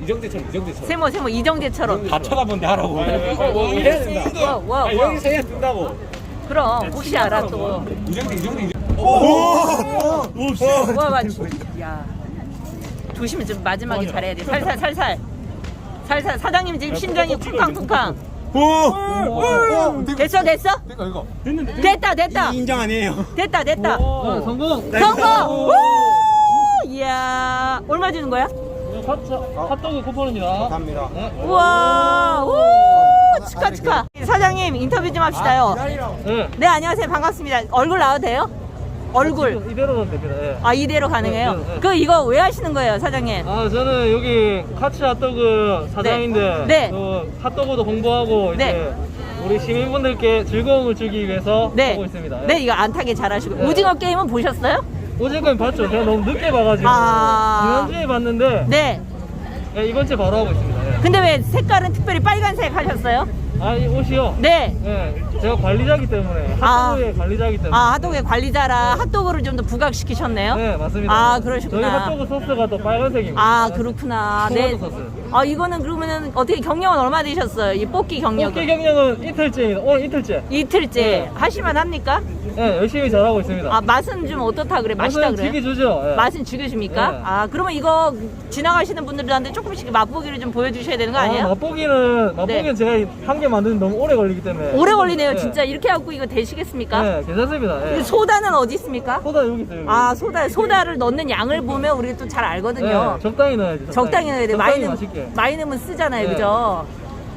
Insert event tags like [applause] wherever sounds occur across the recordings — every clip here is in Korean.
이정재처럼 이정재처럼 세모 세모 이정재처럼 다 쳐다본데 하라고. 해야 된다 와, 와, 아, 와. 여기서 해야 된다고 그럼 혹시 알아 또. 이정재 이정재 이정재 와, 와, 주- 야. 조심해 좀 마지막에 잘해야 돼. 살살 살살. 살살 사장님 지금 심장이 쿵쾅쿵쾅. 됐어 됐어? 됐다 됐다 인정 아니에요. 됐다 됐다. 어, 성공. 성공. 우! 이야 얼마 주는 거야? 핫도그 쿠폰입니다. 감사합니다. 우와 우! 축하 축하. 사장님 인터뷰 좀 합시다요. 네. 네 안녕하세요 반갑습니다. 얼굴 나와도 돼요? 얼굴. 이대로는 됩니다. 예. 아 이대로 가능해요? 네, 네, 네. 그 이거 왜 하시는 거예요 사장님? 아 저는 여기 카치 핫도그 사장인데 네. 그 핫도그도 홍보하고 이제 네. 우리 시민분들께 즐거움을 주기 위해서 네. 하고 있습니다. 예. 네 이거 안 타게 잘하시고 네. 오징어 게임은 보셨어요? 오징어까지 봤죠. 제가 너무 늦게 봐가지고 아. 지난주에 봤는데 네. 예, 이번 주에 바로 하고 있습니다. 예. 근데 왜 색깔은 특별히 빨간색 하셨어요? 아 이 옷이요. 네. 예, 제가 관리자기 때문에 아. 핫도그의 관리자기 때문에. 아 핫도그의 관리자라 핫도그를 좀 더 부각시키셨네요. 네 맞습니다. 아, 그러시구나. 저희 핫도그 소스가 또 빨간색입니다. 아 그렇구나. 네. 토마토 소스. 아 이거는 그러면은 어떻게 경력은 얼마 되셨어요? 이 뽑기 경력은? 뽑기 경력은 이틀째입니다. 오늘 이틀째. 이틀째 네. 하실만 합니까? 네, 열심히 잘하고 있습니다. 아 맛은 좀 어떻다 그래? 맛있다 맛은 그래? 튀기주죠. 예. 맛은 죽여줍니까? 네. 아 그러면 이거 지나가시는 분들한테 조금씩 맛보기를 좀 보여주셔야 되는 거 아니에요? 아, 맛보기는 맛보기는 네. 제가 한 개 만드는 너무 오래 걸리기 때문에 오래 걸리네요 네. 진짜 이렇게 하고 이거 되시겠습니까? 네, 괜찮습니다. 예. 이 소다는 어디 있습니까? 소다 여기 있어요. 여기. 아 소다 소다를 넣는 양을 보면 우리가 또 잘 알거든요. 네, 적당히 넣어야지. 적당히 넣어야 돼. 많이 적당히 맛있게. 많이 넣으면 쓰잖아요, 네. 그죠?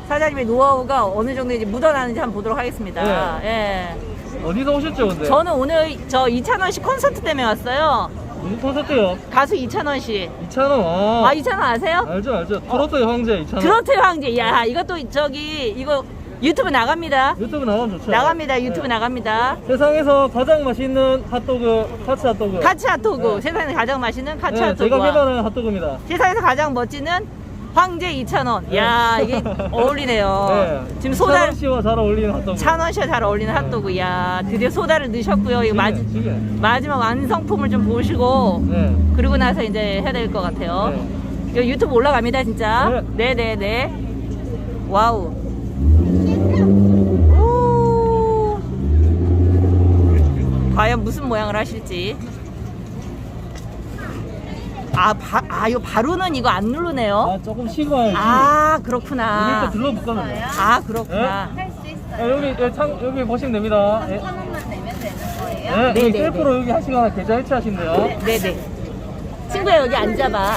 사장님의 노하우가 어느 정도인지 묻어나는지 한번 보도록 하겠습니다. 네. 예. 어디서 오셨죠, 근데? 저는 오늘 저 이찬원 씨 콘서트 때문에 왔어요. 무슨 콘서트요? 가수 이찬원 씨. 2,000원. 아, 아 이찬원 아세요? 알죠, 알죠. 트로트의 황제 2,000원. 트로트 황제. 야 이것도 저기 이거 유튜브 나갑니다. 유튜브 나가면 좋죠. 나갑니다. 유튜브 네. 나갑니다. 세상에서 가장 맛있는 핫도그, 카츠 핫도그. 카츠 핫도그. 네. 세상에서 가장 맛있는 카츠 네, 제가 핫도그와 개발한 핫도그입니다. 세상에서 가장 멋지는 황제 이찬원. 야 이게 [laughs] 어울리네요. 네. 지금 소다를 찬원 씨와 잘 어울리는 핫도그. 찬원 씨와 잘 어울리는 핫도그. 야 드디어 소다를 넣으셨고요. 이거 마지. 마지막 완성품을 좀 보시고 네. 그러고 나서 이제 해야 될 것 같아요. 네. 이거 유튜브 올라갑니다 진짜. 네 네 네. 와우. 과연 무슨 모양을 하실지. 아, 바, 아, 이거 바로는 이거 안 누르네요. 아, 조금 쉬고 와야지. 아, 그렇구나. 또 들러붙거든요. 아, 그렇구나. 할 수 있어요. 아, 여기, 예, 창, 여기 보시면 됩니다. 예. 천 원만 내면 되는 거예요? 네, 네, 여기 네, 셀프로 여기 하시거나 계좌 해체하신대요. 네네. 친구야, 여기 앉아봐.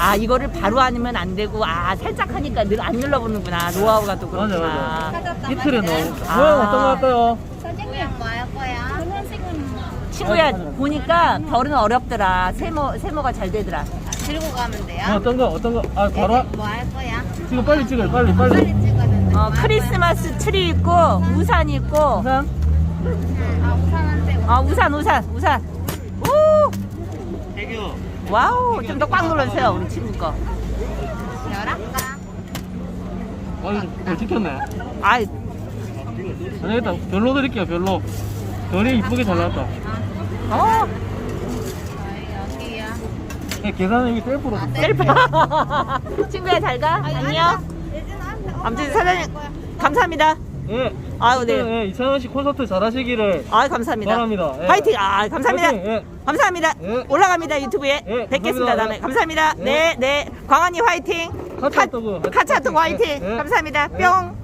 아, 이거를 바로 하면 안 되고, 아, 살짝 하니까 늘 안 눌러보는구나. 노하우가 또 맞아, 그렇구나. 맞아. 이틀에 넣어. 아. 모양 어떤 거 할까요? 선생님 뭐 할 거야? 분홍색은 친구야, 보니까 별은 어렵더라. 세모, 세모가 잘 되더라. 들고 가면 돼요? 어, 어떤 거, 어떤 거? 아, 바로, 하- 뭐 할 거야? 지금 빨리 찍어요, 빨리, 빨리. 빨리 찍었는데. 어, 크리스마스 트리 있고, 우산 있고, 우산? 아, 우산한테. 아, 우산, 우산, 우산. 오! 애교. 와우, 좀 더 꽉 눌러주세요, 우리 친구 거. 어, 이거 별 찍혔네. 아이, 안 되겠다. 별로 드릴게요, 별로. 별이 이쁘게 잘 나왔다. 어, 여기요. 네, 계산은 여기 셀프로. 셀프. [laughs] 친구야, 잘 가. 안녕. 아무튼 사장님, 감사합니다. 예. 아유, 네. 예, 2,000원씩 콘서트 잘 하시기를. 아, 감사합니다. 바랍니다. 예. 파이팅! 아, 감사합니다. 파이팅, 예. 감사합니다. 예. 올라갑니다, 유튜브에. 예, 뵙겠습니다, 감사합니다. 다음에. 감사합니다. 예. 네, 네. 광환이 화이팅! 카츠 핫도그. 카츠 핫도그 화이팅! 예. 감사합니다. 예. 뿅!